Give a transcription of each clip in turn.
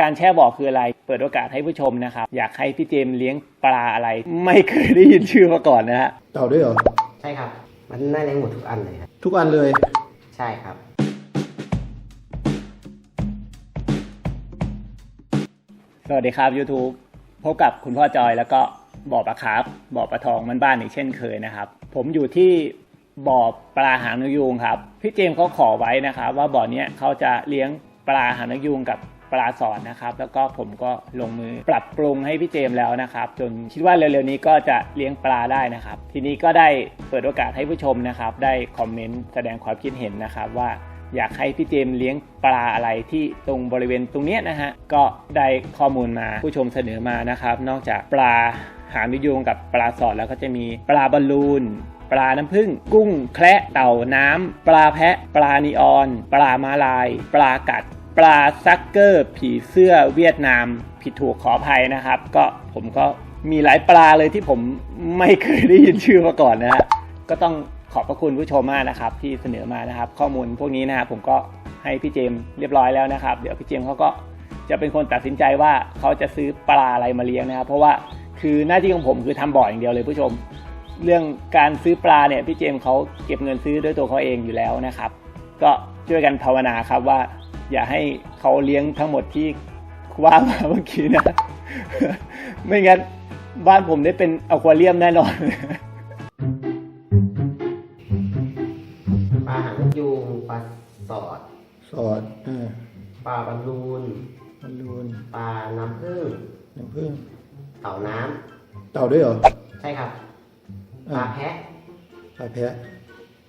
การแช่บ่อคืออะไร เปิดโอกาสให้ผู้ชมนะครับ อยากให้พี่เจมส์เลี้ยงปลาอะไร ไม่เคยได้ยินชื่อมาก่อนนะฮะเต่าด้วยเหรอ ใช่ครับ มันน่าเลี้ยงหมดทุกอันเลยครับ ทุกอันเลย ใช่ครับ สวัสดีครับ YouTube พบกับคุณพ่อจอยแล้วก็บ่อปลาคาร์ฟบ่อปลาทองมันบ้านอีกเช่นเคยนะครับ ผมอยู่ที่บ่อปลาหางนกยูงครับ พี่เจมส์เขาขอไว้นะครับ ว่าบ่อเนี้ยเขาจะเลี้ยงปลาหางนกยูงกับ ปลาสอนนะครับ แล้วก็ผมก็ลงมือปรับปรุงให้พี่เจมแล้วนะครับ จนคิดว่าเร็วๆนี้ก็จะเลี้ยงปลาได้นะครับ ทีนี้ก็ได้เปิดโอกาสให้ผู้ชมนะครับ ได้คอมเมนต์แสดงความคิดเห็นนะครับว่าอยากให้พี่เจมเลี้ยงปลาอะไรที่ตรงบริเวณตรงเนี้ยนะฮะ ก็ได้ข้อมูลมาผู้ชมเสนอมานะครับ นอกจากปลาหางนกยูงกับปลาสอดแล้วก็จะมีปลาบอลลูน ปลาน้ำผึ้งกุ้ง แคระเต่าน้ำปลาแพะ ปลานีออน ปลามาลาย ปลากัด ปลาซักเกอร์ ผีเสื้อเวียดนาม ผิดถูกขออภัยนะครับ ก็ผมก็มีหลายปลาเลยที่ผมไม่เคยได้ยินชื่อมาก่อนนะฮะก็ต้องขอบพระคุณผู้ชมมากนะครับ ที่เสนอมานะครับ ข้อมูลพวกนี้นะครับผมก็ให้พี่เจมเรียบร้อยแล้วนะครับ เดี๋ยวพี่เจมเขาก็จะเป็นคนตัดสินใจว่าเขาจะซื้อปลาอะไรมาเลี้ยงนะครับ เพราะว่าคือหน้าที่ของผมคือทำบ่ออย่างเดียวเลยผู้ชม เรื่องการซื้อปลาเนี่ยพี่เจมเขาเก็บเงินซื้อด้วยตัวเขาเองอยู่แล้วนะครับ ก็ช่วยกันภาวนาครับว่า อย่าให้เขาเลี้ยงทั้งหมดที่ว่ามาเมื่อกี้นะ ไม่งั้นบ้านผมได้เป็นอควาเรียมแน่นอนปลาหางนกยูงปลาสอด สอดเออปลาบอลลูนบอลลูนปลาน้ำผึ้งน้ำผึ้งเต่าน้เต่าด้วยเหรอำใช่ครับปอ่าลาแพะปลาแพะ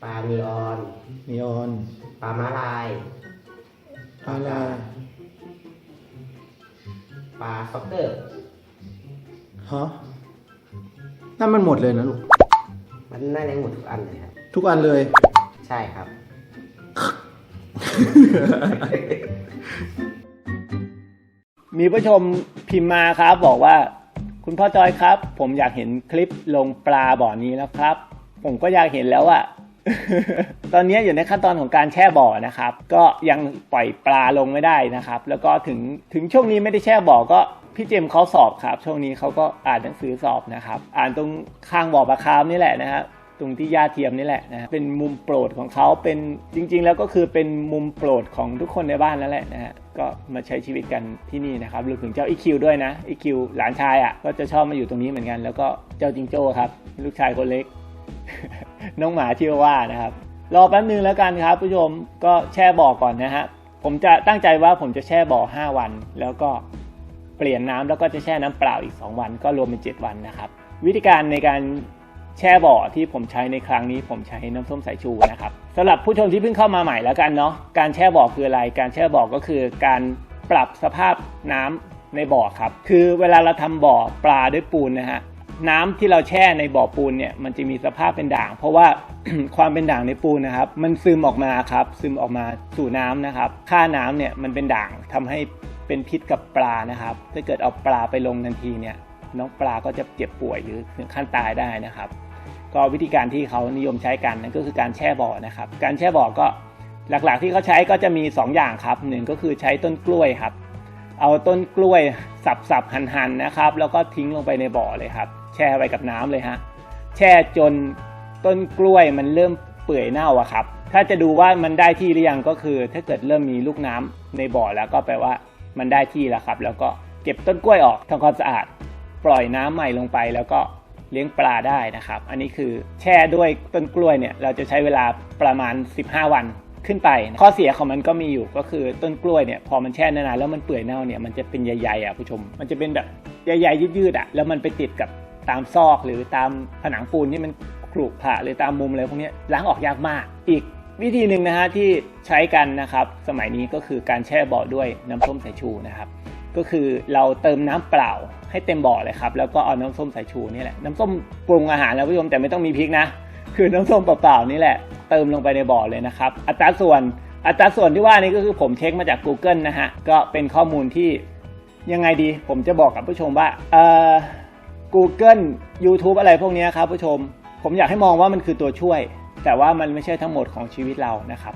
ปลานีออน นีออน ปลาม้าลายปลาลายปลาซ็อกเกอร์ฮะนั่นมันหมดเลยนะลูก มันน่าเลี้ยงหมดทุกอันเลยครับ ทุกอันเลย ใช่ครับ มีผู้ชมพิมพ์มาครับ บอกว่า คุณพ่อจอยครับ ผมอยากเห็นคลิปลงปลาบ่อนี้แล้วครับ ผมก็อยากเห็นแล้วอะ ตอนนี้อยู่ในขั้นตอนของการแช่บ่อนะครับ ก็ยังปล่อยปลาลงไม่ได้นะครับ แล้วก็ถึงถึงช่วงนี้ไม่ได้แช่บ่อก็พี่เจมเขาสอบครับ ช่วงนี้เขาก็อ่านหนังสือสอบนะครับ อ่านตรงข้างบ่อปลาคาร์ฟนี่แหละนะฮะตรงที่ย่าเทียมนี่แหละนะฮะเป็นมุมโปรดของเขาเป็นจริง ๆ แล้วก็คือเป็นมุมโปรดของทุกคนในบ้านนั่นแหละนะฮะก็มาใช้ชีวิตกันที่นี่นะครับรวมถึงเจ้าอีคิวด้วยนะอีคิวหลานชายอะก็จะชอบมาอยู่ตรงนี้เหมือนกัน แล้วก็เจ้าจิงโจ้ครับ ลูกชายคนเล็ก น้องหมาชื่อว่านะครับ รอแป๊บนึงแล้วกันครับผู้ชมก็แช่บ่อก่อนนะฮะผมจะตั้งใจว่าผมจะแช่บ่อ 5 วัน แล้วก็เปลี่ยนน้ำแล้วก็จะแช่น้ำเปล่าอีก 2 วัน ก็รวมเป็น 7 วันนะครับ วิธีการในการแช่บ่อที่ผมใช้ในครั้งนี้ผมใช้น้ำส้มสายชูนะครับสำหรับผู้ชมที่เพิ่งเข้ามาใหม่แล้วกันเนาะการแช่บ่อคืออะไร การแช่บ่อก็คือการปรับสภาพน้ำในบ่อครับ คือเวลาเราทำบ่อปลาด้วยปูนนะฮะ น้ำที่เราแช่ในบ่อปูนเนี่ยมันจะมีสภาพเป็นด่าง เพราะว่าความเป็นด่างในปูนนะครับ มันซึมออกมาครับ ซึมออกมาสู่น้ำนะครับ ค่าน้ำเนี่ยมันเป็นด่างทำให้เป็นพิษกับปลานะครับ ถ้าเกิดเอาปลาไปลงทันทีเนี่ยน้องปลาก็จะเจ็บป่วยหรือถึงขั้นตายได้นะครับ ก็วิธีการที่เขานิยมใช้กันนั่นก็คือการแช่บ่อนะครับ การแช่บ่อก็หลักๆที่เขาใช้ก็จะมี 2 อย่างครับหนึ่งก็คือใช้ต้นกล้วยครับ เอาต้นกล้วยสับๆหั่นๆนะครับ แล้วก็ทิ้งลงไปในบ่อเลยครับ แช่ไว้กับน้ำเลยฮะ แช่จนต้นกล้วยมันเริ่มเปื่อยเน่าอะครับ ถ้าจะดูว่ามันได้ที่หรือยังก็คือ ถ้าเกิดเริ่มมีลูกน้ำในบ่อแล้วก็แปลว่ามันได้ที่แล้วครับ แล้วก็เก็บต้นกล้วยออกทำความสะอาด ปล่อยน้ำใหม่ลงไป แล้วก็เลี้ยงปลาได้นะครับ อันนี้คือแช่ด้วยต้นกล้วยเนี่ยเราจะใช้เวลาประมาณ 15 วันขึ้นไป ข้อเสียของมันก็มีอยู่ก็คือต้นกล้วยเนี่ยพอมันแช่นานๆแล้วมันเปื่อยเน่าเนี่ยมันจะเป็นใยๆอะผู้ชม มันจะเป็นแบบใยๆยืดๆอะแล้วมันไปติดกับ ตามซอกหรือตามผนังปูนที่มันขรุขระหรือตามมุมอะไรพวกนี้ล้างออกยากมากอีกวิธีหนึ่งนะฮะที่ใช้กันนะครับสมัยนี้ก็คือการแช่บ่อด้วยน้ำส้มสายชูนะครับ ก็คือเราเติมน้ำเปล่าให้เต็มบ่อเลยครับแล้วก็เอาน้ำส้มสายชูนี่แหละน้ำส้มปรุงอาหารแล้วผู้ชมแต่ไม่ต้องมีพริกนะ คือน้ำส้มเปล่าๆนี่แหละเติมลงไปในบ่อเลยนะครับ อัตราส่วนอัตราส่วนที่ว่านี้ก็คือผมเช็คมาจาก Google นะฮะก็เป็นข้อมูลที่ยังไงดี ผมจะบอกกับผู้ชมว่าเอ่อ Google YouTube อะไรพวกนี้ครับผู้ชม ผมอยากให้มองว่ามันคือตัวช่วย แต่ว่ามันไม่ใช่ทั้งหมดของชีวิตเรานะครับ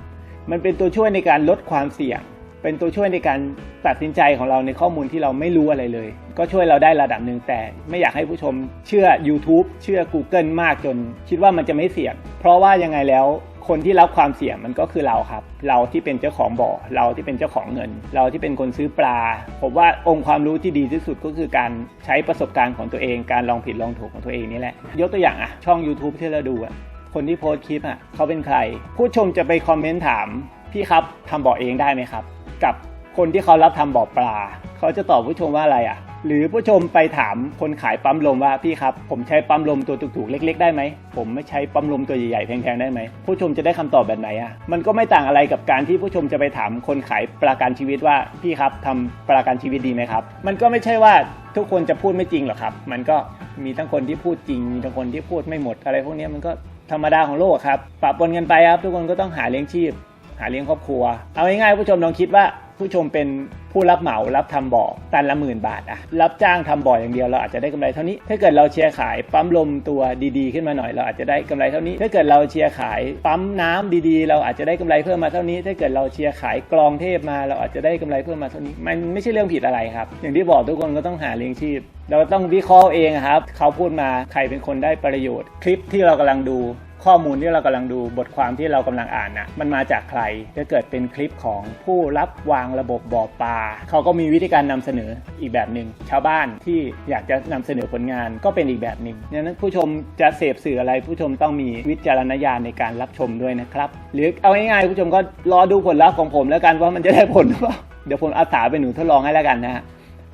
มันเป็นตัวช่วยในการลดความเสี่ยง เป็นตัวช่วยในการตัดสินใจของเราในข้อมูลที่เราไม่รู้อะไรเลย ก็ช่วยเราได้ระดับหนึ่งแต่ ไม่อยากให้ผู้ชมเชื่อ YouTube เชื่อ Google มากจน คิดว่ามันจะไม่เสี่ยง เพราะว่ายังไงแล้ว คนที่รับความเสี่ยงมันก็คือเราครับ เราที่เป็นเจ้าของบ่อ เราที่เป็นเจ้าของเงิน เราที่เป็นคนซื้อปลา ผมว่าองค์ความรู้ที่ดีที่สุดก็คือการใช้ประสบการณ์ของตัวเอง การลองผิดลองถูกของตัวเองนี่แหละ ยกตัวอย่างอะช่อง YouTube ที่เราดูอะคนที่โพสคลิปอะเขาเป็นใคร ผู้ชมจะไปคอมเมนต์ถามพี่ครับทำบ่อเองได้ไหมครับ กับคนที่เขารับทำบ่อปลา เขาจะตอบผู้ชมว่าอะไรอะ หรือผู้ชมไปถามคนขายปั๊มลมว่าพี่ครับ ผมใช้ปั๊มลมตัวถูกๆเล็ก ๆ ได้ไหมผมไม่ใช้ปั๊มลมตัวใหญ่ๆแพงๆได้ไหมผู้ชมจะได้คำตอบแบบไหนอะมันก็ไม่ต่างอะไรกับการที่ผู้ชมจะไปถามคนขายประกันชีวิตว่าพี่ครับทำประกันชีวิตดีไหมครับ มันก็ไม่ใช่ว่าทุกคนจะพูดไม่จริงหรอกครับ มันก็มีทั้งคนที่พูดจริง มีทั้งคนที่พูดไม่หมดอะไรพวกนี้มันก็ธรรมดาของโลกครับปะปนกันไปครับ ทุกคนก็ต้องหาเลี้ยงชีพ หาเลี้ยงครอบครัว เอาง่ายๆผู้ชมลองคิดว่าผู้ชมเป็นผู้รับเหมารับทำบ่อตันละหมื่นบาทอะรับจ้างทำบ่ออย่างเดียวเราอาจจะได้กำไรเท่านี้ ถ้าเกิดเราเชียร์ขายปั๊มลมตัวดีๆ ขึ้นมาหน่อยเราอาจจะได้กำไรเท่านี้ ถ้าเกิดเราเชียร์ขายปั๊มน้ำดีๆ เราอาจจะได้กำไรเพิ่มมาเท่านี้ ถ้าเกิดเราเชียร์ขายกรองเทพมา เราอาจจะได้กำไรเพิ่มมาเท่านี้ มันไม่ใช่เรื่องผิดอะไรครับ อย่างที่บอกทุกคนก็ต้องหาเลี้ยงชีพ เราต้องวิเคราะห์เองครับ เขาพูดมาใครเป็นคนได้ประโยชน์ คลิปที่เรากำลังดู ข้อมูลที่เรากำลังดูบทความที่เรากำลังอ่านนะมันมาจากใครถ้าเกิดเป็นคลิปของผู้รับวางระบบบ่อปลาเขาก็มีวิธีการนำเสนออีกแบบหนึ่งชาวบ้านที่อยากจะนำเสนอผลงานก็เป็นอีกแบบหนึ่งดังนั้นผู้ชมจะเสพสื่ออะไรผู้ชมต้องมีวิจารณญาณในการรับชมด้วยนะครับ หรือเอาง่ายๆผู้ชมก็รอดูผลลัพธ์ของผมแล้วกันว่ามันจะได้ผลหรือเปล่าเดี๋ยวผมอาสาเป็นหนูทดลองให้แล้วกันนะฮะ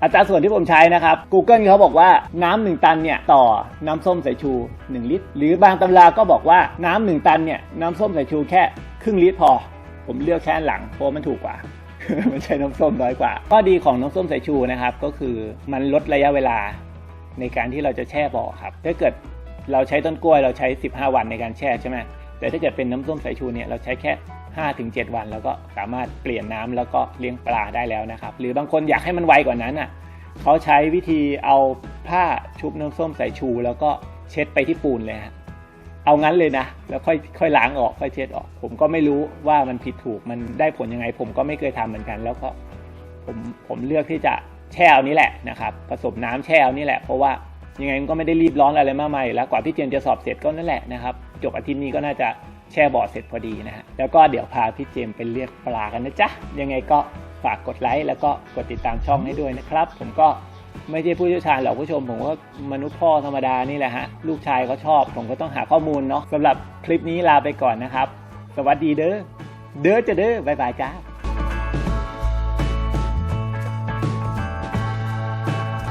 อัตราส่วนที่ผมใช้นะครับ Google เขาบอกว่าน้ำหนึ่งตันเนี่ยต่อน้ำส้มสายชู 1 ลิตร หรือบางตำราก็บอกว่าน้ำหนึ่งตันเนี่ยน้ำส้มสายชูแค่ครึ่งลิตรพอ ผมเลือกแค่นหลังเพราะมันถูกกว่ามันใช้น้ำส้มน้อยกว่า ข้อดีของน้ำส้มสายชูนะครับ ก็คือมันลดระยะเวลาในการที่เราจะแช่บ่อครับ ถ้าเกิดเราใช้ต้นกล้วยเราใช้ 15 วันในการแช่ใช่ไหมแต่ถ้าเกิดเป็นน้ำส้มสายชูเนี่ยเราใช้แค่ 5-7 วัน แล้วก็สามารถเปลี่ยนน้ำแล้วก็เลี้ยงปลาได้แล้วนะครับ หรือบางคนอยากให้มันไวกว่านั้นอะเขาใช้วิธีเอาผ้าชุบน้ำส้มสายชู แล้วก็เช็ดไปที่ปูนเลยฮะเอางั้นเลยนะ แล้วค่อยค่อยล้างออกค่อยเช็ดออก ผมก็ไม่รู้ว่ามันผิดถูกมันได้ผลยังไง ผมก็ไม่เคยทำเหมือนกัน แล้วก็ผมผมเลือกที่จะแช่เอานี้แหละนะครับผสมน้ำแช่เอานี่แหละ เพราะว่ายังไงมันก็ไม่ได้รีบร้อนอะไรมากมายแล้วกว่าพี่เจมส์จะสอบเสร็จก็นั่นแหละนะครับ จบอาทิตย์นี้ก็น่าจะ แช่บ่อเสร็จพอดีนะฮะ แล้วก็เดี๋ยวพาพี่เจมไปเรียกปลากันนะจ๊ะ ยังไงก็ฝากกดไลค์แล้วก็กดติดตามช่องให้ด้วยนะครับ ผมก็ไม่ใช่ผู้เชี่ยวชาญหรอกผู้ชม ผมว่ามนุษย์พ่อธรรมดานี่แหละฮะ ลูกชายเขาชอบ ผมก็ต้องหาข้อมูลเนาะสำหรับคลิปนี้ลาไปก่อนนะครับ สวัสดีเด้อ เด้อจะเด้อบายบายจ้า